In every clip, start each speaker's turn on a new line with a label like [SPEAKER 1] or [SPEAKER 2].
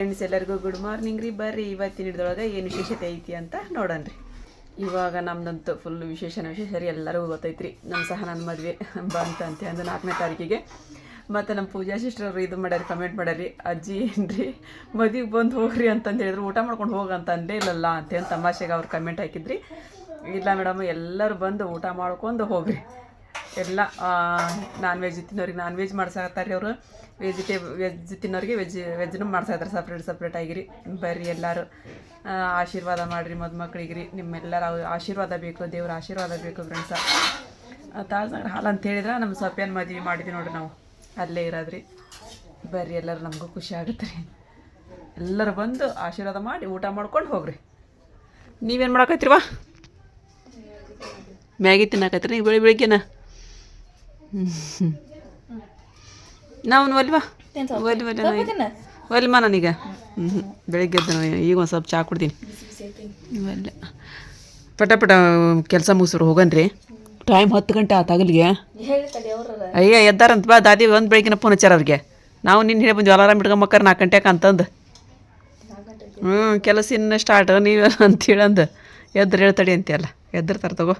[SPEAKER 1] Friends ಎಲ್ಲರಿಗೂ good morning ರೀ. ಬರ್ರಿ, ಇವತ್ತಿನ ಹಿಡ್ದೊಳಗೆ ಏನು ವಿಶೇಷತೆ ಐತಿ ಅಂತ ನೋಡೋಣ ರೀ. ಇವಾಗ ನಮ್ದಂತೂ ಫುಲ್ ವಿಶೇಷ ವಿಶೇಷ ರೀ, ಎಲ್ಲರಿಗೂ ಗೊತ್ತೈತ್ರಿ. ನಮ್ಮ ಸಹ ನನ್ನ ಮದುವೆ ಬಂತ ಅಂತ ಅಂದ್ರೆ ನಾಲ್ಕನೇ ತಾರೀಕಿಗೆ. ಮತ್ತು ನಮ್ಮ ಪೂಜಾ ಸಿಸ್ಟರ್ ಇದು ಮಾಡ್ಯಾರ ಕಮೆಂಟ್ ಮಾಡ್ಯಾರಿ, ಅಜ್ಜಿ, ಏನ್ರಿ? ಮದುವೆಗೆ ಬಂದು ಹೋಗ್ರಿ ಅಂತಂದು ಹೇಳಿದ್ರು. ಊಟ ಮಾಡ್ಕೊಂಡು ಹೋಗ ಅಂತ ಅಂದೇ ಇಲ್ಲಲ್ಲ ಅಂತೇಳಿ ತಮಾಷೆಗೆ ಅವ್ರು ಕಮೆಂಟ್ ಹಾಕಿದ್ರಿ. ಇಲ್ಲ ಮೇಡಮ್, ಎಲ್ಲರೂ ಬಂದು ಊಟ ಮಾಡ್ಕೊಂಡು ಹೋಗ್ರಿ. ಎಲ್ಲ ನಾನ್ ವೆಜ್ ತಿನ್ನೋರಿಗೆ ನಾನ್ ವೆಜ್ ಮಾಡ್ಸಾಕತ್ತಾರೆ ಅವರು. ವೆಜಿಟೇಬ್ ವೆಜ್ ತಿನ್ನೋರಿಗೆ ವೆಜ್ ವೆಜ್ನು ಮಾಡ್ಸಾಕತ್ತಾರೆ ಸಪ್ರೇಟ್ ಸಪ್ರೇಟ್ ಆಗಿರಿ. ಬರ್ರಿ ಎಲ್ಲರೂ. ಆಶೀರ್ವಾದ ಮಾಡಿರಿ ಮದುಮಕ್ಳಿಗೆ ರೀ ನಿಮ್ಮೆಲ್ಲರ ಆಶೀರ್ವಾದ ಬೇಕು, ದೇವ್ರ ಆಶೀರ್ವಾದ ಬೇಕು ಫ್ರೆಂಡ್ಸ ತಾಳ್ನಗರ ಹಾಲು ಅಂತ ಹೇಳಿದ್ರೆ ನಮ್ಮ ಸೊಪ್ಪಿನ ಮದುವೆ ಮಾಡಿದ್ವಿ ನೋಡ್ರಿ ನಾವು. ಅಲ್ಲೇ ಇರೋದ್ರಿ. ಬರ್ರಿ ಎಲ್ಲರೂ, ನಮಗೂ ಖುಷಿ ಆಗುತ್ತೆ ರೀ. ಎಲ್ಲರೂ ಬಂದು ಆಶೀರ್ವಾದ ಮಾಡಿ ಊಟ ಮಾಡ್ಕೊಂಡು ಹೋಗ್ರಿ. ನೀವೇನು ಮಾಡಕತ್ರಿವಾ ಮ್ಯಾಗಿ ತಿನ್ನಕತ್ರಿ ನೀವು ಬೆಳಿ ಬೆಳಿಗ್ಗೆನ? ನಾವು ಒಲ್ವಾ? ಒಲ್ ಒಲಿ ಒಲ್ಮಾ ನಾನೀಗ ಹ್ಞೂ ಬೆಳಿಗ್ಗೆ ಎದ್ದು ಈಗ ಒಂದು ಸ್ವಲ್ಪ ಚಹಾ ಕುಡ್ತೀನಿ. ಒಲ್ಲ ಪಟ ಪಟ ಕೆಲಸ ಮುಗಿಸ್ರು ಹೋಗನ್ರಿ. ಟೈಮ್ ಹತ್ತು ಗಂಟೆ ಆತಾಗಲಿಗೆ ಅಯ್ಯ ಎದ್ದಾರಂತ ಬಾ ದಾದಿ ಒಂದು ಬೆಳಗಿನ ಫೋನ್ ಹಚ್ಚಾರ ಅವ್ರಿಗೆ. ನಾವು ನಿನ್ನ ಹೇಳಿ ಬಂದ್ವಿ ಅಲಾರಾಮ್ ಇಟ್ಕೊಂಬಕ್ಕಾರ ನಾಲ್ಕು ಗಂಟೆಗೆ ಅಂತಂದು. ಹ್ಞೂ ಕೆಲಸ ಇನ್ನು ಸ್ಟಾರ್ಟ್ ನೀವು ಅಂತ ಹೇಳಂದು ಎದ್ರು ಹೇಳ್ತಡಿ ಅಂತೀಯಲ್ಲ. ಎದ್ದಿರ್ತಾರೆ ತಗೋ.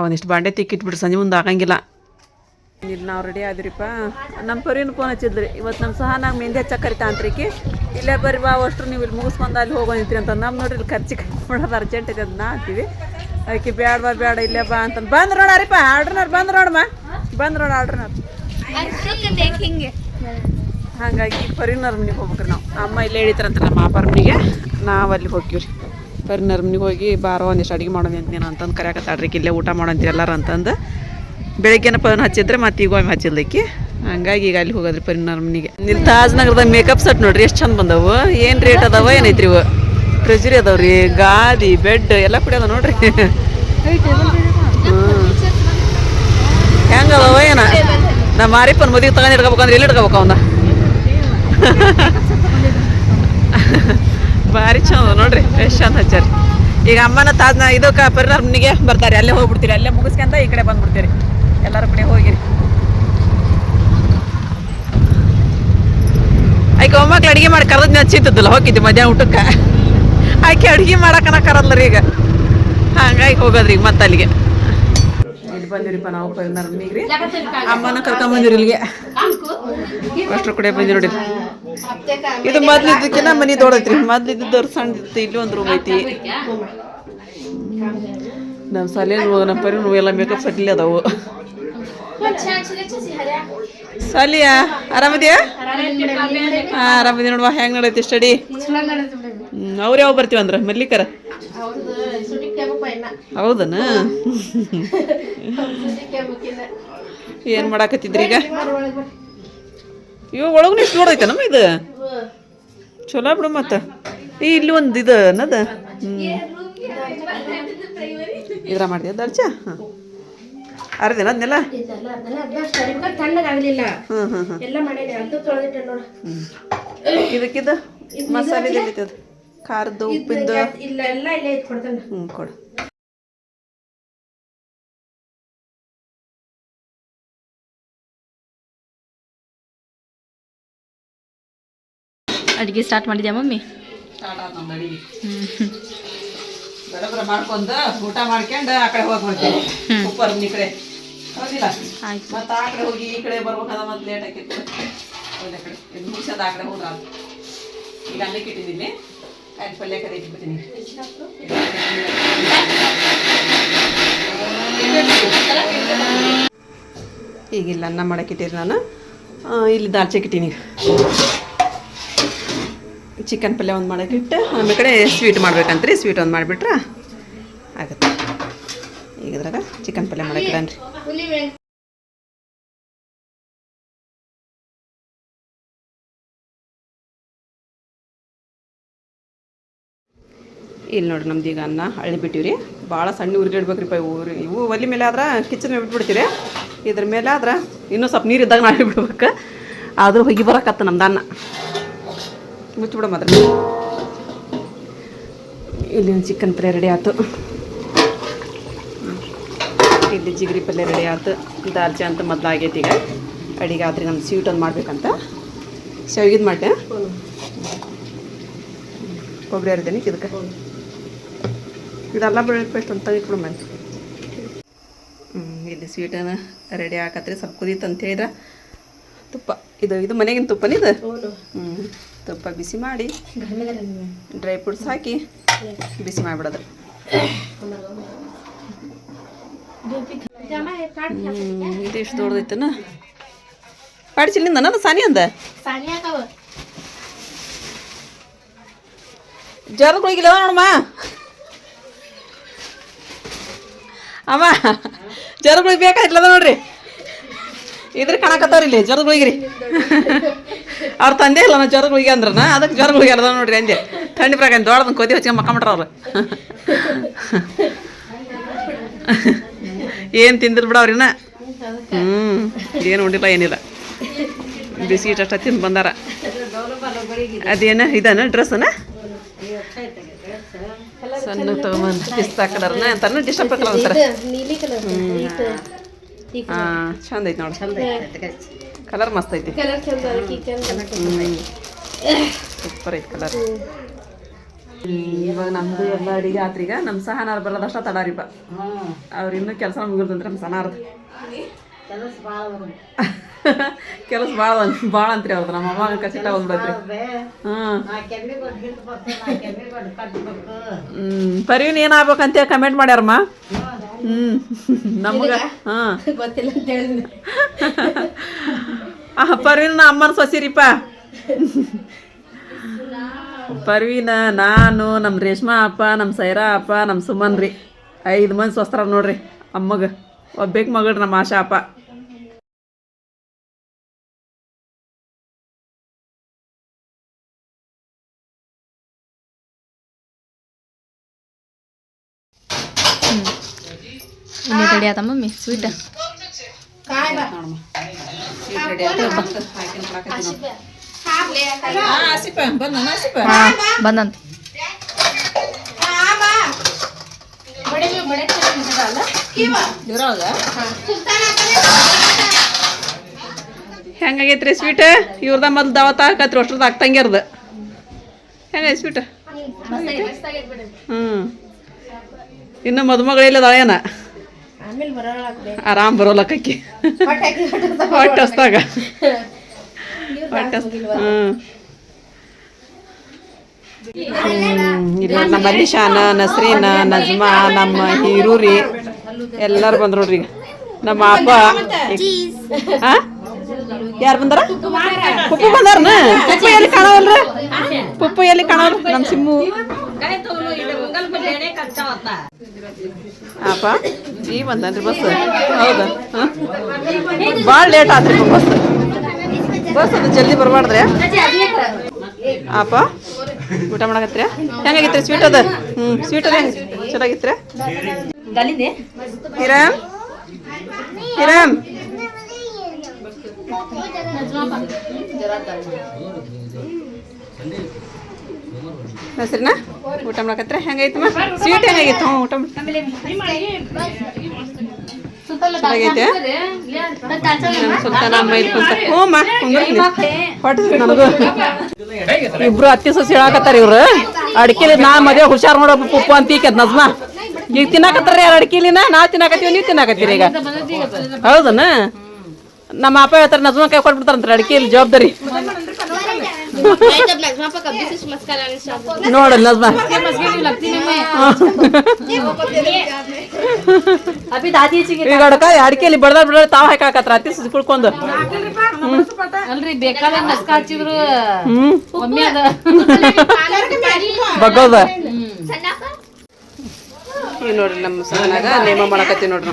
[SPEAKER 1] ಅವನಿಷ್ಟು ಬಾಂಡೆ ತಿಕ್ಕಿಟ್ಬಿಟ್ರು ಸಂಜೆ ಮುಂದೆ ಆಗಂಗಿಲ್ಲ. ಇಲ್ಲಿ ನಾವು ರೆಡಿ ಆದ್ರಿಪ್ಪ. ನಮ್ಮ ಪರಿನ ಫೋನ್ ಹಚ್ಚಿದ್ರಿ. ಇವತ್ತು ನಮ್ಮ ಸಹ ನಾವು ಮೆಹಂದಿ ಹಚ್ಚ ಕರಿತಾ ಅಂತ್ರಿಕಿ ಇಲ್ಲೇ ಬರ್ರಿ ಬಾ ಅಷ್ಟು ನೀವು ಇಲ್ಲಿ ಮುಗಿಸ್ಕೊಂಡು ಅಲ್ಲಿ ಹೋಗೋ ನಿಂತ್ರಿ ಅಂತ ನಮ್ಮ ನೋಡ್ರಿ ಇಲ್ಲಿ ಖರ್ಚಿಗೆ ಮಾಡೋದು ಅರ್ಜೆಂಟ್ ಇದೆ ಅದನ್ನ ಹಾಕ್ತೀವಿ. ಅದಕ್ಕೆ ಬೇಡ ಬಾ ಬೇಡ ಇಲ್ಲೇ ಬಾ ಅಂತ ಬಂದು ನೋಡಾರಿಪ್ಪ ಆರ್ಡ್ರನಾರು ಬಂದು ನೋಡಮ್ಮ ಬಂದು ನೋಡು ಹಿಂಗೆ ಹಾಗಾಗಿ ಪರಿನರ್ ಮನೆಗೆ ಹೋಗ್ಬೇಕ್ರಿ ನಾವು. ಅಮ್ಮ ಇಲ್ಲೇ ಹೇಳಿತಾರಂತ ನಮ್ಮ ಮನೆಗೆ ನಾವು ಅಲ್ಲಿ ಹೋಗ್ತೀವಿ ರೀ ಪರಿನರ್ ಮನೆಗೆ ಹೋಗಿ ಬಾರೋ, ಒಂದಿಷ್ಟು ಅಡುಗೆ ಮಾಡೋಣ ಅಂತ ನೀನು ಅಂತಂದು ಕರೆಯಕತ್ತಾಡ್ರಿ ಇಲ್ಲೇ ಊಟ ಮಾಡೋಂತೀರಿ ಎಲ್ಲರೂ ಅಂತಂದು ಬೆಳಗ್ಗೆನ ಫೋನ್ ಹಚ್ಚಿದ್ರೆ ಮತ್ತೆ ಈಗ ಒಮ್ಮೆ ಹಚ್ಚಿದ್ದಕ್ಕೆ ಹಂಗಾಗಿ ಈಗ ಅಲ್ಲಿ ಹೋಗೋದ್ರಿ ಪರಿ ಮನೆಗೆ ಇಲ್ಲಿ ತಾಜ್ ನಗರದಾಗ ಮೇಕಪ್ ಸೆಟ್ ನೋಡ್ರಿ, ಎಷ್ಟು ಚಂದ ಬಂದವು. ಏನು ರೇಟ್ ಅದಾವ, ಏನೈತ್ರಿ ಇವು? ಟ್ರೆಜರಿ ಅದಾವ್ರಿ, ಗಾದಿ ಬೆಡ್ ಎಲ್ಲ ಕೂಡ ಅದಾವ ನೋಡ್ರಿ. ಹೆಂಗ ಅದಾವ, ಏನ? ನಮ್ಮ ಮಾರಿಪ್ಪನ ಮದುವೆ ತಗೊಂಡು ಇಟ್ಕೋಬೇಕಂದ್ರೆ ಎಲ್ಲಿ ಇಟ್ಕೋಬೇಕು ಅವನ್ನ ಭಾರಿ ಚಂದ ನೋಡ್ರಿ ಎಷ್ಟು ಚಂದ ಹಚ್ಚಾರಿ ಈಗ ಅಮ್ಮನ ತಾಜ್ನ ಇದು ಪರಿಣಾಮನಿಗೆ ಮನೆಗೆ ಬರ್ತಾರೆ ಅಲ್ಲೇ ಹೋಗ್ಬಿಡ್ತೀರಿ ಅಲ್ಲೇ ಮುಗಿಸ್ಕೊಂತ ಈ ಕಡೆ ಬಂದ್ಬಿಡ್ತೀರಿ. ಎಲ್ಲರ ಕಡೆ ಹೋಗಿರಿ. ಆಯ್ಕೆ ಒಮ್ಮಕ್ಳು ಅಡುಗೆ ಮಾಡಿ ಕರೆದ್ ನೆಚ್ಚಿದ್ದಲ್ಲ ಹೋಗಿದ್ದೆ ಮಧ್ಯಾಹ್ನ ಊಟಕ್ಕೆ. ಆಕೆ ಅಡುಗೆ ಮಾಡಕ್ಕನ ಕರದ್ಲರಿ ಈಗ. ಹಂಗಾಗಿ ಹೋಗೋದ್ರಿ ಈಗ ಮತ್ತೆ ಅಲ್ಲಿಗೆ. ಇಲ್ಲಿ ಬಂದಿರಿಪ್ಪ ನಾವು ರೀ. ಅಮ್ಮನ ಕರ್ಕೊಂಬಂದಿರಿ ಇಲ್ಲಿಗೆ. ಅಷ್ಟು ಕಡೆ ಬಂದಿರಿ ನೋಡಿ ಇದು ಮೊದ್ಲಿದ್ದಕ್ಕಿನ ಮನಿ ದೊಡ್ಡೈತ್ರಿ ಮೊದ್ಲಿದ್ದವ್ರು ಸಣ್ಣದಿತ್ತು ಇಲ್ಲಿ ಒಂದು ರೂಮ್ ಐತಿ. ನಮ್ಮ ಸಾಲೇನು ನಮ್ಮ ಪರಿ ಎಲ್ಲ ಮೇಕಪ್ ಸಟ್ಲಿ ಅದಾವು. ಸಾಲಿಯಾ ಆರಾಮದಿಯಾ? ಹಾ ಆರಾಮದಿ ನೋಡುವ ಹೆಂಗ್ ನಡೈತಿ ಸ್ಟಡಿ ಅವ್ರು ಯಾವ ಬರ್ತೀವಿ ಅಂದ್ರ ಮಲ್ಲಿಕರ? ಹೌದನ? ಏನ್ ಮಾಡಾಕತ್ತಿದ್ರಿ ಈಗ? ಇವಾಗ ಒಳಗೂ ಇಷ್ಟು ನೋಡೈತೆ ನಮ್ಮ ಇದು? ಚಲೋ ಬಿಡು ಮತ್ತೆ. ಈ ಇಲ್ಲಿ ಒಂದು ಇದು ಅನ್ನದ ಇದ್ರ ಮಾಡಿದೆ ದರ್ಜ ಹಾಂ. ಅರ್ದೇನ ಅದನ್ನೆಲ್ಲ
[SPEAKER 2] ತಣ್ಣಗಾಗ್ಲಿಲ್ಲ
[SPEAKER 1] ಹ್ಞೂ
[SPEAKER 2] ಎಲ್ಲ ಮಾಡೇನಿ ಅದು ತೊಳೆದಿಟ್ಟೆ ನೋಡ.
[SPEAKER 1] ಇದಕ್ಕಿದ ಮಸಾಲೆ ಖಾರದ್ದು ಉಪ್ಪಿಂದು?
[SPEAKER 2] ಇಲ್ಲ ಎಲ್ಲ ಇಲ್ಲೇ ಇಟ್ಕೊಡ್ತಾನೆ
[SPEAKER 1] ಹ್ಞೂ ಕೊಡು.
[SPEAKER 3] ಅಡುಗೆ ಸ್ಟಾರ್ಟ್ ಮಾಡಿದ್ಯಾ ಮಮ್ಮಿ?
[SPEAKER 1] ಬರಬರ ಮಾಡ್ಕೊಂಡು ಊಟ ಮಾಡ್ಕೊಂಡು ಆ ಕಡೆ ಹೋಗ್ಬಿಡ್ತೀವಿ ಉಪ್ಪರ್ ಈ ಕಡೆ. ಹೌದಿಲ್ಲ?
[SPEAKER 3] ಆಯ್ತು.
[SPEAKER 1] ಮತ್ತೆ ಆ ಕಡೆ ಹೋಗಿ ಈ ಕಡೆ ಬರ್ಬೇಕಾದ ಮತ್ತೆ ಲೇಟ್ ಹೋದ ಕಡೆ. ಇದು ಮುಗಿಸೋದು ಆ ಕಡೆ ಹೋದ್ರ? ಈಗ ಅನ್ನಕ್ಕೆ ಇಟ್ಟಿದ್ದೀನಿ ಕಾಯಿ ಪಲ್ಯ ಕಡೆ ಇಟ್ಬಿಡ್ತೀನಿ. ಈಗ ಇಲ್ಲಿ ಅನ್ನ ಮಾಡಕ್ಕೆ ಇಟ್ಟಿರಿ ನಾನು. ಇಲ್ಲಿ ದಾಲ್ಚೆ ಇಟ್ಟೀನಿ ಚಿಕನ್ ಪಲ್ಯ ಒಂದು ಮಾಡೋಕ್ಕಿಟ್ಟು ಆಮೇಲೆ ಕಡೆ ಸ್ವೀಟ್ ಮಾಡ್ಬೇಕಂತ್ರಿ ಸ್ವೀಟ್ ಒಂದು ಮಾಡಿಬಿಟ್ರೆ? ಆಗುತ್ತೆ. ಈಗ ಇದ್ರಾಗ ಚಿಕನ್ ಪಲ್ಯ ಮಾಡೋಕ್ಕಿಡನ್ರಿ ಇಲ್ಲಿ ನೋಡ್ರಿ ನಮ್ದು ಈಗ ಅನ್ನ, ಹಳ್ಳಿ ಬಿಟ್ಟಿವ್ರಿ. ಭಾಳ ಸಣ್ಣ ಊರಿಗೆ ಪೈ ಊರಿ. ಇವು ಒಲಿ ಮೇಲೆ ಆದ್ರೆ ಕಿಚನ್ ಬಿಟ್ಬಿಡ್ತೀರಿ ಇದ್ರ ಮೇಲೆ ಆದ್ರೆ ಇನ್ನೂ ಸ್ವಲ್ಪ ನೀರು ಇದ್ದಾಗ ನಾವು ಬಿಡ್ಬೇಕು ಆದರೂ ಹೋಗಿ ಬರಕತ್ತ ನಮ್ದು ಅನ್ನ. ಮುಚ್ಚಿಬಿಡ ಮಾತ್ರ ಇಲ್ಲಿ ಒಂದು ಚಿಕನ್ ಪಲ್ಯ ರೆಡಿ ಆಯ್ತು. ಇಲ್ಲಿ ಜಿಗ್ರಿ ಪಲ್ಯ ರೆಡಿ ಆಯ್ತು. ದಾಲ್ಚಿ ಅಂತ ಮೊದಲು ಆಗೈತಿ ಈಗ. ಅಡಿಗೆ ಆದರೆ ನಮ್ಮ ಸ್ವೀಟ್ ಒಂದು ಮಾಡ್ಬೇಕಂತ. ಶಾವಿಗೆದು ಮಾಡ್ದೆ ಕೊಬ್ಬರಿ ಹರಿದೇನೆ ಇದಕ್ಕೆ? ಇದೆಲ್ಲ ಬೆಳ್ಳುಳ್ಳಿ ಪೇಸ್ಟ್ ಅಂತ ಇಟ್ಬಿಡು ಮೇಲೆ ಹ್ಞೂ ಇಲ್ಲಿ ಸ್ವೀಟನ್ನು ರೆಡಿ ಹಾಕತ್ರಿ. ಸ್ವಲ್ಪ ಕುದೀತು ಅಂತ ಹೇಳಿದ್ರೆ ತುಪ್ಪ. ಇದು ಇದು ಮನೆಗಿನ ತುಪ್ಪನಿದು ಹ್ಞೂ ತುಪ್ಪ ಬಿಸಿ ಮಾಡಿ ಡ್ರೈ ಫ್ರೂಟ್ಸ್ ಹಾಕಿ ಬಿಸಿ ಮಾಡಿಬಿಡೋದು. ಇದಿಷ್ಟು ದೊಡ್ಡದೈತನ ಪಾಡಿಸಿಲಿಂದ ನನ್ನ ಸಾನಿ ಅಂದ? ಜ್ವರಗಳಿಗಿಲ್ಲ ನೋಡಮ್ಮ. ಅಮ್ಮ ಜ್ವರಗಳಿಗೆ ಬೇಕಾಗಿಲ್ಲದ ನೋಡ್ರಿ. ಇದ್ರ ಕಾಣಕತ್ತವ್ರಿ ಇಲ್ಲಿ ಜ್ವರಗಳಿಗ್ರಿ ಅವ್ರ ತಂದೆ ಇಲ್ಲ ನಾವು ಜ್ವರಗಳಿಗೆ ಅಂದ್ರನ. ಅದಕ್ಕೆ ಜ್ವರಗಳಿಗೆ ಅದ ನೋಡ್ರಿ ಅಂದೆ. ಥಂಡಿ ಪ್ರಾಗ ದೊಡ್ಡದ ಕೊದಿ ಹಚ್ಕೊಂಡ್ ಮಕ್ಕಂಬಿಟ್ರ ಅವ್ರು. ಏನು ತಿಂದಿರ್ ಬಿಡವ್ರಿನ ಹ್ಞೂ ಏನು ಉಂಡಿಲ್ಲ, ಏನಿಲ್ಲ. ಬಿಸ್ಕಿಟ್ ಅಷ್ಟ ತಿಂದು ಬಂದಾರ. ಅದೇನ, ಇದನ ಡ್ರೆಸ್ಸನ? ಸಣ್ಣ ತಗೊಂಬಂದು ಪಿಸ್ತಾ ಕಲರ್ನ. ಅಂತಾರೆ ಡಿಸ್ಟರ್ಬ್ ಕಲರ್ ಅಂತಾರ
[SPEAKER 2] ಕಲರ್
[SPEAKER 1] ಹಾಂ, ಚಂದ ಐತಿ ನೋಡಿ. ಕಲರ್ ಮಸ್ತ್ ಐತಿ.
[SPEAKER 2] ಕಲರ್ ಚಂದ
[SPEAKER 1] ಸೂಪರ್ ಐತಿ ಕಲರ್ ಇವಾಗ ನಮ್ದು ಎಲ್ಲ ಅಡಿಗೆ ಈಗ. ನಮ್ಮ ಸಹನಾರ್ ಬರೋದಷ್ಟ ತಡಾರಿಪ್ಪ ಅವ್ರ ಇನ್ನೂ ಕೆಲಸ ಮುಗಿದಂದ್ರೆ ನಮ್ಮ ಸಹನಾರ್ದು. ಕೆಲಸ ಭಾಳ ಭಾಳ ಅಂತ್ರಿ ಅವ್ರದ್ದು ನಮ್ಮ ಅಮ್ಮ ಕಚಿಟ ಬಂದ್ಬಿಡ್ರಿ ಹಾಂ ಹ್ಮ್. ಪರಿವಿನ್ ಏನಾಗ್ಬೇಕಂತ ಕಮೆಂಟ್ ಮಾಡ್ಯಾರಮ್ಮ. ಹ್ಮ್. ನಮ್ಗ ಹಾಂ.
[SPEAKER 2] ಗೊತ್ತಿಲ್ಲ ಅಂತ ಹೇಳಿದ್ನಿ.
[SPEAKER 1] ಆ ಪರ್ವೀನ್ ಅಮ್ಮನ ಸೊಸಿರಿಪ್ಪ. ಪರ್ವೀನ ನಾನು ನಮ್ಮ ರೇಷ್ಮಾ ಅಪ್ಪ ನಮ್ಮ ಸೈರಾ ಅಪ್ಪ ನಮ್ಮ ಸುಮನ್ ರೀ ಐದು ಮಂದಿ ಸ್ವಸ್ತ್ರ ನೋಡ್ರಿ ಅಮ್ಮಗ. ಒಬ್ಬೇಕ್ ಮಗಳು ನಮ್ಮ ಆಶಾ ಅಪ್ಪ.
[SPEAKER 3] ಇನ್ನೇ ಆದ ಮಮ್ಮಿ? ಸ್ವೀಟ್ ಬಂದಂತ.
[SPEAKER 1] ಹೆಂಗಾಗೈತ್ರಿ ಸ್ವೀಟ್? ಇವ್ರದ ಮೊದ್ಲು ದಾವತ್ ಹಾಕತ್ರಿ ಅಷ್ಟ್ರದ್ದು ಆಗ್ತಂಗ್ಯರ್ದು ಹೆಂಗೈತೆ ಸ್ವೀಟ್? ಹ್ಞೂ ಇನ್ನು ಮದುಮಗಳಿಲ್ಲ ದಾಳೇನ
[SPEAKER 2] ಆಮೇಲೆ ಬರೋಳಾಗ್ದೆ
[SPEAKER 1] ಆರಾಮ್ ಬರೋಲಕ್ಕಿ ಹೊಟ್ಟೆ ಹಸ್ದಾಗ. ಹೊಟ್ಟೆ ಇಲ್ಲಿ ನಮ್ಮ ಅಲಿಶಾನ ನಸ್ರೀನ ನಜ್ಮಾ ನಮ್ಮ ಹೀರೂರಿ ಎಲ್ಲರೂ ಬಂದ್ರು ನೋಡ್ರಿ ನಮ್ಮ ಅಪ್ಪ ಯಾರು ಬಂದಾರ? ಪುಪ್ಪು ಬಂದಾರ ಪುಪ್ಪು ಎಲ್ಲಿ ಕಾಣವಲ್ರ? ಪುಪ್ಪು ಎಲ್ಲಿ ಕಾಣವಲ್ ನಮ್ಮ ಸಿಮ್ಮು. ಅಪ್ಪ ಈ ಬಂದನ್ರಿ ಬಸ್. ಹೌದಾ? ಭಾಳ ಲೇಟ್ ಆತ್ರಿ ಬಸ್. ಬಸ್ ಅದು ಜಲ್ದಿ ಬರಬಾರ್ದ್ರಿ. ಅಪ್ಪ ಊಟ ಮಾಡಕತ್ರಿ ಹೆಂಗಾಗಿತ್ರಿ ಸ್ವೀಟ್ ಅದ? ಹ್ಞೂ ಸ್ವೀಟ್ ಅದ ಹೆಂಗೆ? ಚೆನ್ನಾಗಿತ್ರಿ? ಹಿರಾಮ್? ಹಿರಾಮ್? ಹೆಸ್ರಿನ ಊಟ ಮಾಡಕತ್ರಿ? ಹೆಂಗೈತಮ್ಮ? ಸ್ವೀಟ್ ಹೆಂಗಾಗಿತ್ತು ಹ್ಞೂ, ಊಟ ಚೆನ್ನಾಗೈತೆ? ನಮ್ಮ ಹ್ಞೂ ಇಬ್ರು ಅತ್ತಿ ಸಸಿ ಹೇಳಕತ್ತಾರ ಇವ್ರು. ಅಡಿಕೆಲಿ ನಾ ಮದುವೆ ಹುಷಾರ್ ಮಾಡೋ ಪುಪ್ಪು ಅಂತ ಈಕದ್ ನಜ್ಮಾ. ಈಗ ತಿನ್ನಾಕತ್ತಾರ ಯಾರು ಅಡಿಕೆಲಿನ? ನಾ ತಿನ್ನಾಕತ್ತೀವಿ, ನೀವು ತಿನ್ನಕತ್ತೀರಿ ಈಗ. ಹೌದನ? ನಮ್ಮ ಅಪ್ಪ ಹೇಳ್ತಾರೆ ನಜ್ಮ ಕೈ ಕೊಟ್ಬಿಡ್ತಾರಂತಾರೆ ಇಲ್ಲಿ ಜವಾಬ್ದಾರಿ. ನೋಡ ನಜ್ಮಾ. ಈಗ ಅಡ್ಕ ಬಡದ ಬಿಡ ಬಿಡೋದು ತಾವ್ ಹಾಕಾಕತ್ರ ಅತಿ ಸೊಸಿ ಕುಳ್ಕೊಂಡು.
[SPEAKER 3] ಅಲ್ರಿ ಬೇಕಾದ ನಸ್ಕ ಹಚ್ಚಿದ್ರು
[SPEAKER 1] ಬಗ್ಗೋದ. ನೋಡ್ರಿ ನಮ್ಮ ಸಣ್ಣಾಗ ನೇಮ ಮಾಡಕತ್ತಿ ನೋಡ್ರಿ.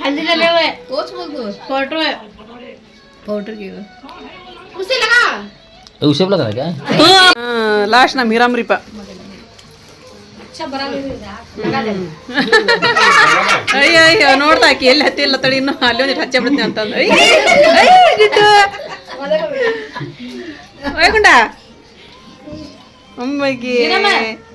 [SPEAKER 3] उसे लगा ಫೋಟೋ
[SPEAKER 2] ಫೋಟೋ ಗಿವ
[SPEAKER 4] ಉಸೆ ಲಗಾ ಉಸೆ
[SPEAKER 1] ಲಾಸ್ಟ್ ನಾ ಅಯ್ಯೋ ನೋಡ್ತಾ ಆಕಿ ಎಲ್ಲಿ ಹತ್ತಿ ಇಲ್ಲ ತಡಿ ಇನ್ನು? ಅಲ್ಲಿ ಒಂದಿಟ್ಟು ಹಚ್ಚ ಬಿಡ್ತೀನಿ ಅಂತಂದು ಅಯ್ಯ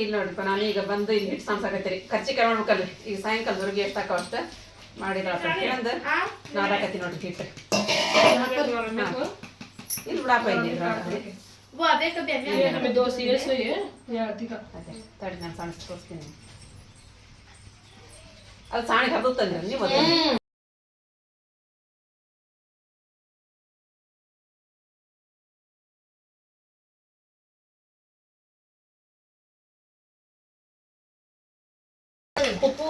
[SPEAKER 1] ಇಲ್ಲಿ ನೋಡ್ರಿಪ್ಪ ನಾನು ಈಗ ಬಂದು ಇಲ್ಲಿ ಹಿಟ್ಟು ಸಾಂಸಾಕತ್ತೀರಿ ಖರ್ಚಿಗೆ ಮಾಡ್ಬೇಕಲ್ರಿ ಈಗ ಸಾಯಂಕಾಲದವರೆಗೆ ಎಷ್ಟು ಹಾಕೋ ಅಷ್ಟು ಮಾಡಿದ್ರ ಅಂದು ನಾದಾಕತ್ತಿ ನೋಡ್ರಿ ಹಿಟ್ಟು ಇಲ್ಲಿ ಬಿಡಪ್ಪ ಇಲ್ಲಿ ತಡಿ ನಾನು ಸಾಣಿಸ್ ತೋರಿಸ್ತೀನಿ ಅದು ಸಾಣಿಗೆ ಹಬ್ಬತ್ತಂದ್ರೆ ನೀವು ಅದು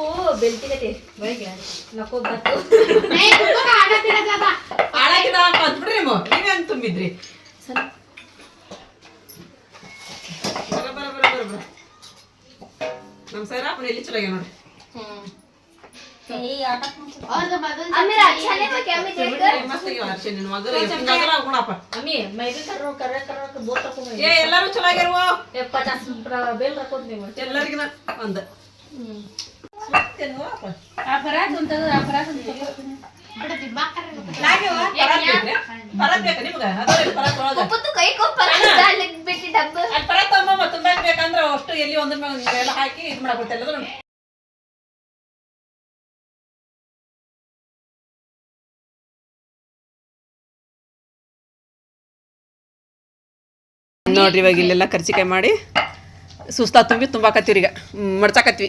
[SPEAKER 1] ಹಾಳಾಗಿದ ಬಂದ್ಬಿಡ್ರಿ ನೀವು ನೀವೇ ಹಂಗೆ ತುಂಬಿದ್ರಿ ಬರ ಬರ ಬರ ಬರ ಬರ ನಮ್ಮ ಸೈರಾಪನ ಎಲ್ಲಿ ಚಲೋ ಆಗ್ಯಾವ ನೋಡ್ರಿ ಮಸ್ತ್ ಆಗ್ಯಾವ ಅರ್ಶಿ ನಿನ್ನ ಮಗರು ಎಷ್ಟು ಮಗರ ಗುಣಪ್ಪ ಏ ಎಲ್ಲರೂ ಚಲೋ ಆಗ್ಯಾರವ ಎಲ್ಲರಿಗಿನ ಒಂದು ಅಷ್ಟು ಎಲ್ಲಿ ಒಂದ್ರ ಮೇಲೆ ಹಾಕಿ ಇದು ನೋಡ್ರಿ ಇವಾಗ ಇಲ್ಲೆಲ್ಲ ಕರ್ಚಿಕಾಯಿ ಮಾಡಿ. ಸುಸ್ತಾ ತುಂಬಿ ತುಂಬಾಕತ್ತೀವಿ ಈಗ ಮಡ್ಚಾಕತ್ವಿ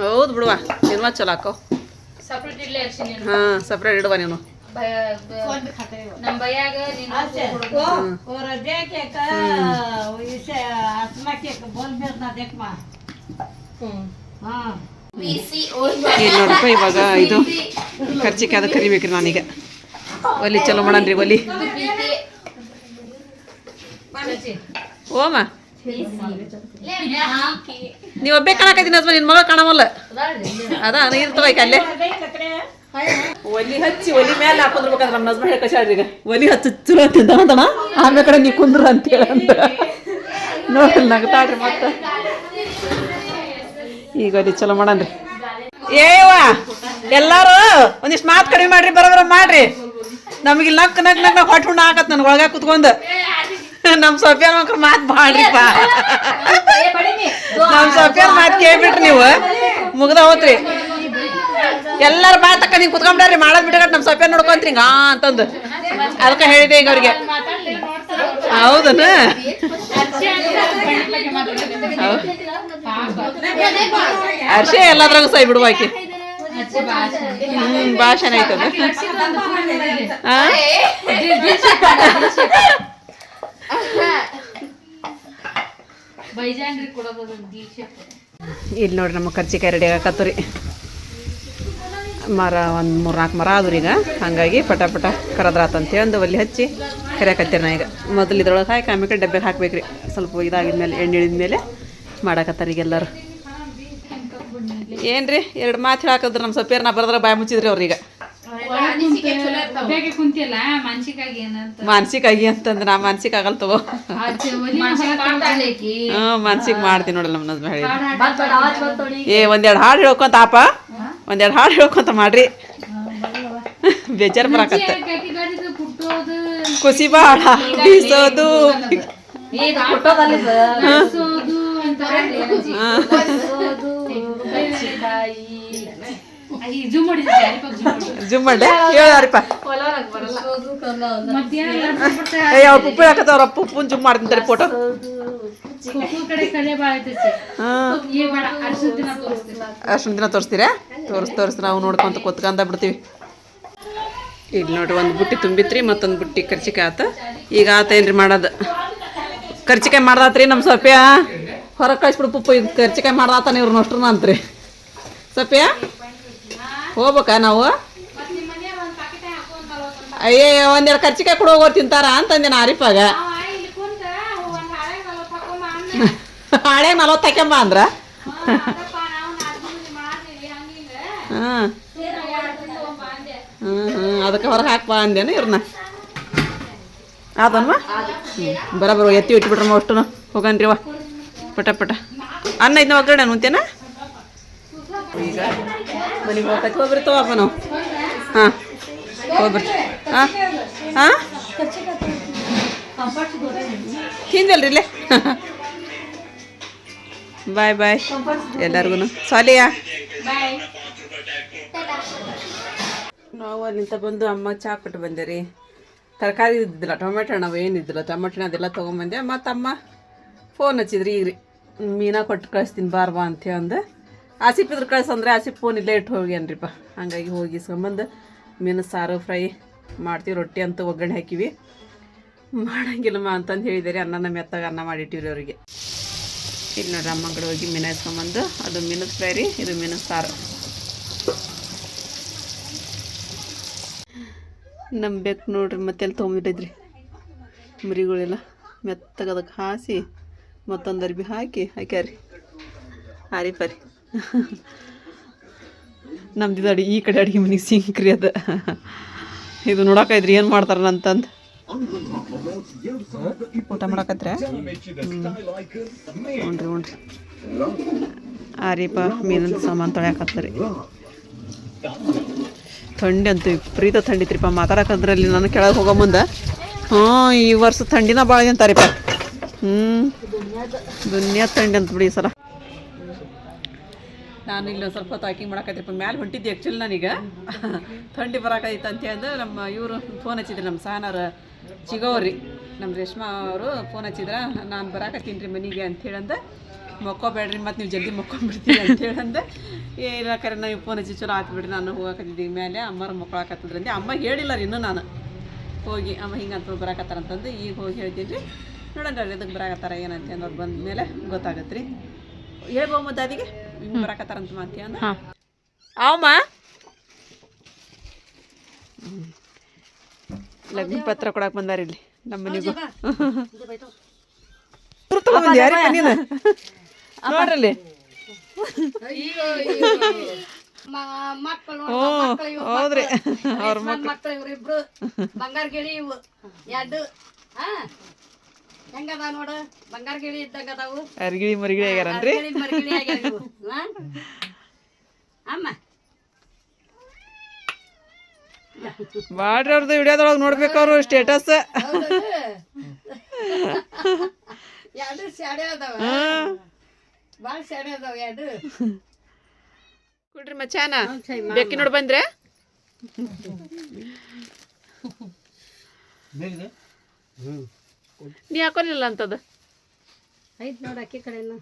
[SPEAKER 1] ಹೌದು ಬಿಡುವ ನಿನ್ವ ಚಲೋ ಹಾಕೋ. ಹಾ ಸಪ್ರೇಟ್ ಇಡುವ ನೀನು. ಇವಾಗ ಇದು ಖರ್ಚಿಗೆ ಅದು ಕರಿಬೇಕ್ರಿ ನಾನೀಗ. ಒಲಿ ಚಲೋ ಮಾಡನ್ರಿ ಒಲಿ. ಓಮ ನೀವು ಒಬ್ಬೇ ಕಾಣಕತ್ತೀನಿ ಅಥವಾ ನಿನ್ ಮಗ ಕಾಣವಲ್ಲ. ಅದ ನೀರು ತಗೋಯ್ಕ ಅಲ್ಲೇ. ಒಲಿ ಹಚ್ಚಿ ಒಲಿ ಮೇಲೆ ಹಾಕೊಂಡ್ಬೇಕಂದ್ರೆ ನಮ್ಮ ಹಸ್ಬೆಂಡ್ ಹೇಳಿ ಈಗ ಒಲಿ ಹಚ್ಚಿ ಚಲೋ ಅಂತಿದ್ದ ಅಂತಣ ಆಮೇಲೆ ಕಡೆ ನೀ ಕುಂದ್ರ ಅಂತ ಹೇಳಂತ ನೋಡಿ ನಗ್ತಾಡ್ರಿ ಮತ್ತೆ. ಈಗ ಒಲಿ ಚಲೋ ಮಾಡನ್ರಿ. ಏವ ಎಲ್ಲಾರು ಒಂದಿಷ್ಟು ಮಾತು ಕಡಿಮೆ ಮಾಡ್ರಿ ಬರೋದ್ರ ಮಾಡ್ರಿ. ನಮಗೆ ನಕ್ ನಕ್ ನಕ್ ನಕ್ ಹೊಟ್ಟು ಹುಣ್ಣ ಹಾಕತ್ ನನ್ಗೆ ಒಳಗ ಕುತ್ಕೊಂಡ್. ನಮ್ ಸೊಫಿಯಾನ್ ಮಕ್ಳು ಮಾತು ಮಾಡ್ರಿಪ್ಪ ನಮ್ ಸೊಫಿಯಾನ್ ಮಾತು ಕೇಳ್ಬಿಟ್ರಿ ನೀವು ಮುಗ್ದ ಹೋತ್ರಿ ಎಲ್ಲಾರು ಬಾ ತಕ್ಕ ನೀವು ಕುತ್ಕೊಂಡ್ರಿ ಮಾಡೋದ್ ಬಿಟ್ಟ ನಮ್ ಸೊಫಿಯಾನ್ ನೋಡ್ಕೊಂತ್ರಿ ಆ ಅಂತಂದು ಅದಕ್ಕೆ ಹೇಳಿದೆ ಈಗ ಅವ್ರಿಗೆ ಹೌದನ ಅರ್ಶೆ ಎಲ್ಲದ್ರಾಗ ಸೈ ಬಿಡುವ ಆಕಿ ಹ್ಮ್ ಭಾಷಣ ಐತದ ಆ?
[SPEAKER 3] ಬೈಜಾನ್ರಿ ಕೊಡೋದು ದೀಕ್ಷೆ
[SPEAKER 1] ಇಲ್ಲಿ ನೋಡ್ರಿ ನಮ್ಮ ಕರ್ಜಿಕಾಯಿ ರೆಡಿ ಆಗತ್ತರಿ ಮರ, ಒಂದು ಮೂರು ನಾಲ್ಕು ಮರ ಆದ್ರಿ ಈಗ. ಹಂಗಾಗಿ ಪಟ ಪಟ ಕರದ್ರಾತಂತೇಳಿ ಒಂದು ಒಲ್ಲಿ ಹಚ್ಚಿ ಕರಿಯಾಕತ್ತೀರಿ ನಾ ಈಗ. ಮೊದಲು ಇದ್ರೊಳಗೆ ಹಾಕಿ ಆಮೇಲೆ ಡಬ್ಬೆಗೆ ಹಾಕ್ಬೇಕ್ರಿ. ಸ್ವಲ್ಪ ಇದಾಗಿದ್ಮೇಲೆ ಎಣ್ಣೆ ಇಳಿದ್ಮೇಲೆ ಮಾಡಾಕತ್ತಾರ ಈಗ ಎಲ್ಲರೂ. ರೀ ಎರಡು ಮಾತು ಹೇಳಾಕದ್ರ ನಮ್ಮ ಸೊಪ್ಪೇರ್ ನಾ ಬರದ್ರ ಬಾಯಿ ಮುಚ್ಚಿದ್ರಿ ಅವ್ರೀಗ
[SPEAKER 3] ಬೇಗ ಕುಂತಿಲ್ಲ ಮಾನಸಿಕಾಗಿ ಏನಂತ?
[SPEAKER 1] ಆಗಿ ಅಂತಂದ್ರೆ ನಾ ಮಾನಸಿಕ ಆಗಲ್ ತಗೋ. ಹ್ಞೂ ಮಾನಸಿಕ ಮಾಡ್ತೀನಿ ನೋಡಲ್ಲ ನಮ್ಮ ಹೇಳಿ ಏ ಒಂದೆರಡು ಹಾಡು ಹೇಳ್ಕೊಂತ ಆಪ. ಒಂದೆರಡು ಹಾಡು ಹೇಳ್ಕೊಂತ ಮಾಡ್ರಿ. ಬೇಜಾರು ಬರಾಕತ್ತ.
[SPEAKER 3] ಖುಷಿ
[SPEAKER 1] ಕುಸಿ ಬಾಳ ಬೀಸೋದು.
[SPEAKER 3] ಬೆಳ್ಸೋದು ಜೂಮ್ ಮಾಡಿದ್ದೆ
[SPEAKER 1] ಜುಮ್ ಮಾಡ್ದೆ? ಹೇಳಾರಿಪ್ಪ. ಅವ್ರ ಪುಪ್ಪು ಹಾಕತ್ತವ್ರ ಪುಪ್ಪುನ್ ಜುಮ್ ಮಾಡ್ತಿದ್ದಾರೆ ಫೋಟೋ
[SPEAKER 3] ಕುಕ್ಕು ಕಡೆ ಕಲೆ ಭಾಳ ಐತೈತಿ
[SPEAKER 1] ಹಾಂ.
[SPEAKER 3] ಈ ಬೇಡ ಅರ್ಶದ ದಿನ ತೋರಿಸ್ತೀನಿ.
[SPEAKER 1] ಅಷ್ಟೊಂದು ದಿನ ತೋರಿಸ್ತೀರಾ? ತೋರಿಸ್ ತೋರಿಸ್ ನಾವು ನೋಡ್ಕೊಂತ ಕೂತ್ಕೊಂಡ ಬಿಡ್ತೀವಿ. ಇಲ್ಲಿ ನೋಡ್ರಿ ಒಂದು ಬುಟ್ಟಿ ತುಂಬಿತ್ರಿ ಮತ್ತೊಂದು ಬುಟ್ಟಿ ಕರ್ಚಿಕಾಯಿ ಆತ. ಈಗ ಆತ ಏನ್ರಿ ಮಾಡೋದು? ಕರ್ಚಿಕಾಯಿ ಮಾಡ್ದಾತ್ರಿ ನಮ್ಮ ಸೊಪ್ಯ? ಹೊರಗೆ ಕಳಿಸ್ಬಿಡು ಪುಪ್ಪು ಇದು ಕರ್ಚಿಕಾಯಿ ಮಾಡ್ದಾತಾನ ಇವ್ರನ್ನ ಅಷ್ಟ್ರನ್ನ ಅಂತ್ರಿ. ಸೊಪ್ಯ? ಹೋಗ್ಬೇಕಾ ನಾವು? ಅಯ್ಯ ಒಂದೆರಡು ಖರ್ಚಿಕಾಯಿ ಕೊಡು ಹೋಗೋರು ತಿಂತಾರ ಅಂತಂದೆ ನಾ ಆರಿಫಾಗ ಹಾಳೆ ನಲವತ್ತು ಹಾಕ್ಯಂಬ ಅಂದ್ರ? ಹಾಂ ಹ್ಞೂ ಹ್ಞೂ ಅದಕ್ಕೆ ಹೊರಗೆ ಹಾಕಿ ಬಾ ಅಂದೇನು ಇವ್ರನ್ನ ಆತನ್ವ? ಹ್ಞೂ ಬರೋಬ್ಬರ ಎತ್ತಿ ಇಟ್ಬಿಟ್ರಮ್ಮ ಅಷ್ಟು ಹೋಗನ್ರಿವ ಪಟ ಪಟ. ಅನ್ನ ಇದನ್ನ ಒಗ್ಗರಣೆ ಮುಂತೇನ ಈಗ ಮನೆಗೆ ಹೋಗ್ತೈತಿ ಹೋಗ್ರಿ ಅಪ್ಪ ನಾವು ಹಾಂ. ಹೋಗ್ಬರ್ರಿ ಹಾಂ. ಹಾಂ. ತಿಂದಲ್ರಿ ಇಲ್ಲೇ. ಬಾಯ್ ಬಾಯ್. ಎಲ್ಲರಿಗೂ ಸಾಲಿಯಾ? ನಾವು ಅಲ್ಲಿಂದ ಬಂದು ಅಮ್ಮ ಚಾ ಕೊಟ್ಟು ಬಂದೆ ರೀ ತರಕಾರಿ ಇದ್ದಿಲ್ಲ ಟೊಮೆಟೊ ಹಣ್ಣು ಏನಿದ್ದಿಲ್ಲ, ಟೊಮೆಟೊ ಅದೆಲ್ಲ ತೊಗೊಂಬಂದೆ. ಮತ್ತು ಅಮ್ಮ ಫೋನ್ ಹಚ್ಚಿದ್ರಿ ಈಗ ರೀ ಮೀನಾ ಕೊಟ್ಟು ಕಳಿಸ್ತೀನಿ ಬಾರ್ ಬಾ, ಅಂತ ಅಂದು ಆಸಿಪ್ ಇದ್ರ ಕಳ್ಸಂದ್ರೆ ಆಸಿಪ್ ಫೋನ್ ಇಲ್ಲೇ ಇಟ್ಟು ಹೋಗ್ಯಾನ್ರಿಪ್ಪ. ಹಂಗಾಗಿ ಹೋಗಿ ಸಂಬಂಧ ಮೀನು, ಸಾರು ಫ್ರೈ ಮಾಡ್ತೀವಿ, ರೊಟ್ಟಿ ಅಂತ ಒಗ್ಗರಣೆ ಹಾಕಿವಿ. ಮಾಡಂಗಿಲ್ಲಮ್ಮ ಅಂತಂದು ಹೇಳಿದಾರೆ, ಅನ್ನನ ಮೆತ್ತಾಗ ಅನ್ನ ಮಾಡಿಟ್ಟಿವ್ರಿ ಅವರಿಗೆ. ಇಲ್ಲಿ ನೋಡ್ರಿ ಅಮ್ಮ ಹೋಗಿ ಮೀನು ಇಸ್ಕೊಂಬಂದು, ಅದು ಮೀನದ ಫ್ರೈ ರೀ, ಇದು ಮೀನು ಸಾರು. ನಂಬೇಕು ಬೇಕು ನೋಡ್ರಿ, ಮತ್ತೆಲ್ಲ ತೊಗೊಂಬಿಟ್ಟೈತ್ರಿ ಮರಿಗಳೆಲ್ಲ ಮೆತ್ತಗೆ ಅದಕ್ಕೆ ಹಾಸಿ ಮತ್ತೊಂದು ಅರ್ಬಿ ಹಾಕಿ ಹಾಕ್ಯಾರಿ ಹಾರಿ ಪರಿ. ನಮ್ದು ಅಡಿ, ಈ ಕಡೆ ಅಡುಗೆ ಮನೆಗೆ ಸಿಂಕ್ರಿ ಅದು. ಇದು ನೋಡಕೈತ್ರಿ, ಏನು ಮಾಡ್ತಾರ ಅಂತಂದು ಊಟ ಮಾಡಕತ್ರ? ಹ್ಞೂ ಹ್ಞೂ ಆರಿಪ ಮೀನಿನ ಸಾಮಾನು ತೊಳ್ಯಾಕತ್ತರಿ. ಥಂಡಿ ಅಂತ ವಿಪರೀತ ಥಂಡಿತ್ರಿಪ್ಪ ಮಾತಾಡಕಂದ್ರೆ ಅಲ್ಲಿ ನಾನು ಕೆಳಗೆ ಹೋಗೋ ಮುಂದೆ. ಹ್ಞೂ ಈ ವರ್ಷ ಥಂಡಿನ ಭಾಳ ಅಂತಾರಿಪ್ಪ ಹ್ಞೂ ದುನಿಯಾ ಥಂಡಿ ಅಂತ ಬಿಡಿ ಸಲ. ನಾನು ಇಲ್ಲಿ ಸ್ವಲ್ಪ ಹೊತ್ತು ಹಾಕಿಂಗ್ ಮಾಡಕತ್ತಿರಪ್ಪ ಮ್ಯಾಲೆ ಹೊಂಟಿದ್ದೆ ಆ್ಯಕ್ಚುಲಿ ನಾನೀಗ. ಥಂಡಿ ಬರಾಕೈತೆ ಅಂತ ನಮ್ಮ ಇವರು ಫೋನ್ ಹಚ್ಚಿದ್ರು, ನಮ್ಮ ಸಹನಾರ ಚಿಗೋರಿ, ನಮ್ಮ ರೇಷ್ಮಾ ಅವರು ಫೋನ್ ಹಚ್ಚಿದ್ರ, ನಾನು ಬರಾಕತ್ತೀನಿ ರೀ ಮನೆಗೆ ಅಂತ ಹೇಳಂದು ಮಕ್ಕೋಬೇಡ್ರಿ ಮತ್ತು ನೀವು ಜಲ್ದಿ ಅಂತ ಏ ಇಲ್ಲ ಕರೆ ನಾವು ಫೋನ್ ಹಚ್ಚಿ ಚಲೋ ಆತು ನಾನು ಹೋಗಕತ್ತಿದ್ದೀವಿ ಮೇಲೆ ಅಮ್ಮರು ಮಕ್ಕಳಾಕತ್ತಿದ್ರಂದೆ ಅಮ್ಮ ಹೇಳಿಲ್ಲ ರೀ ಇನ್ನೂ ನಾನು. ಹೋಗಿ, ಅಮ್ಮ ಹಿಂಗೆ ಅಂತ ಬರಾಕತ್ತಾರ ಅಂತಂದು ಈಗ ಹೋಗಿ ಹೇಳ್ತೀನಿ ರೀ ನೋಡೋಣ ಅದಕ್ಕೆ ಬರಾಕತ್ತಾರ, ಏನಂತ ಅನ್ನೋದು ಬಂದ ಮೇಲೆ ಗೊತ್ತಾಗತ್ತೆ ರೀ ಹೇಳ್ಬೋ ಮುದ್ದಾದಿಗೆ ಹಿಂಗೆ ಬರಾಕತ್ತಾರಂತ ಮಾತಿ ಅಂದ? ಅವಮ್ಮ ಲಗ್ನ ಪತ್ರ ಕೊಡಕ್ಕೆ ಬಂದಾರ ಇಲ್ಲಿ ನಮ್ಮ ಮನೆಗೂ. ನೋಡ್ರಲ್ಲಿ. ಹೌದ್ರಿ. ಅವ್ರ ಮಕ್ಳು.
[SPEAKER 2] ಮಕ್ಕಳು ಇವ್ರಿಬ್ರು. ಬಂಗಾರ ಗಿಳಿ ಇವು. ಎರಡು. ಹಾ. ಹೆಂಗದ ನೋಡು? ಬಂಗಾರ ಗಿಳಿ ಇದ್ದಂಗ ಅದಾವು.
[SPEAKER 1] ಅರ್ಗಿಳಿ ಮರಿಗಿಳಿ ಆಗ್ಯಾರನ್ರಿ
[SPEAKER 2] ಗಿಳಿ ಮರಿಗಿಳಿ ಆಗ್ಯಾವ ಇವು. ಹಾ? ಅಮ್ಮ.
[SPEAKER 1] ಮಾಡ್ರಿ ಅವ್ರದ್ದು ವಿಡಿಯೋದೊಳಗೆ ನೋಡ್ಬೇಕು ಅವರು ಸ್ಟೇಟಸ್
[SPEAKER 2] ಹೌದದು? ಎರಡು ಶಾಡೆ ಅದಾವ. ಭಾಳ ಶಾಡೆ ಅದಾವ ಎರಡು.
[SPEAKER 1] ಕುಡ್ರಿ ಮಚಾನ ಬೆಕ್ಕಿ ನೋಡಿ ಬಂದ್ರೆ. ನೀ ಹಾಕೊಂಡಿಲ್ಲ ಅಂತದ
[SPEAKER 2] ಐತ್ ನೋಡ ಅಕ್ಕಿ ಕಡೆನು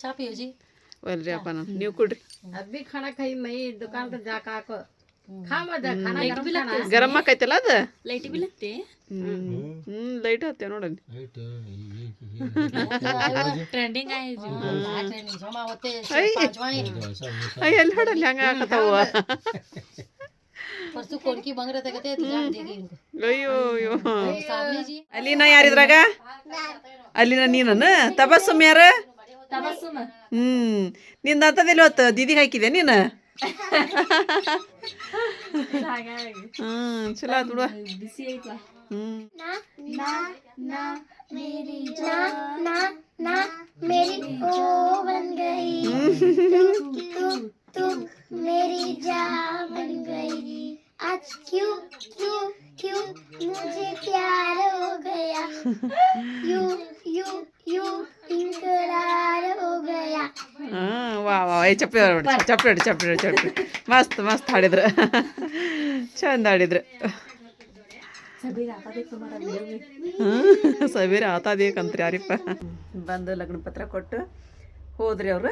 [SPEAKER 2] ಚಾಪಿ ಯೋಜಿ
[SPEAKER 1] ಒಲ್ರಿ ಅಪ್ಪ ನಾನು ನೀವು ಕುಡ್ರಿ
[SPEAKER 2] ಅಬ್ಬಿ ಖಾಣ ಕೈ ಮೈ ದುಕಾನ್ದ ಜಾಕ ಹಾಕೋ
[SPEAKER 1] ಗರಮ್ ಆಕೈತಲ್ಲ ಅದ
[SPEAKER 3] ಲೈಟ್ ಬಿಲ್ ಹತ್ತೆ
[SPEAKER 1] ಹ್ಮ್ ಲೈಟ್ ಹತ್ತೆ ನೋಡಲ್ಲಿ
[SPEAKER 3] ಟ್ರೆಂಡಿಂಗ್
[SPEAKER 1] ಅಯ್ಯ ಎಲ್ಲಿ ಹೊಡಲ್ಲಿ ಹಂಗ
[SPEAKER 3] ಹಾಕತಾವ ಕೊಡ್ಕಿ ಬಂಗ್ರ ತಗತ್ತೆ कहते तुझा देगी इनको
[SPEAKER 1] ಅಯ್ಯೋ ಅಯ್ಯೋ
[SPEAKER 3] सामने जी
[SPEAKER 1] ಅಲ್ಲಿನ ಯಾರಿದ್ರಾಗ ಅಲ್ಲಿನ ನೀನನ ತಬಸ್ಸುಮ್ ಯಾರ
[SPEAKER 3] तबस्सुम
[SPEAKER 1] ಹ್ಮ್ ನಿಂದ ಅಂತದಿಲ್ಲ ಇವತ್ತು ದೀದಿಗೆ ಹಾಕಿದೆ ನೀನು ಹ್ಮ್ ಚಲೋ ಆತ್ ಬಿಡುವ
[SPEAKER 3] ಬಿಸಿ ಐತ್ವಾ
[SPEAKER 1] ಹ್ಮ್
[SPEAKER 5] मेरी ओ बन गई तू तू मेरी जान बन गई आज क्यों क्यों क्यों मुझे प्यार हो गया यू यू यू इंकरार हो गया
[SPEAKER 1] ಹಾ ವಾ ವಾ ಏ ಚಪ್ಪಲಿ ಹೊಡಿ ಚಪ್ಪಲಿ ಹೊಡಿ ಚಪ್ಪಲಿ ಹೊಡಿ ಚಪ್ಪಲಿ ಮಸ್ತ್ ಮಸ್ತ್ ಹಾಡಿದ್ರು ಚಂದ ಹಾಡಿದ್ರು ಹ್ಮ್, ಸಬೀರ ಆತಾದೇಕಂತ್ರಿ ಯಾರಿಪ್ಪ ಬಂದು ಲಗ್ನ ಪತ್ರ ಕೊಟ್ಟು ಹೋದ್ರಿ ಅವರು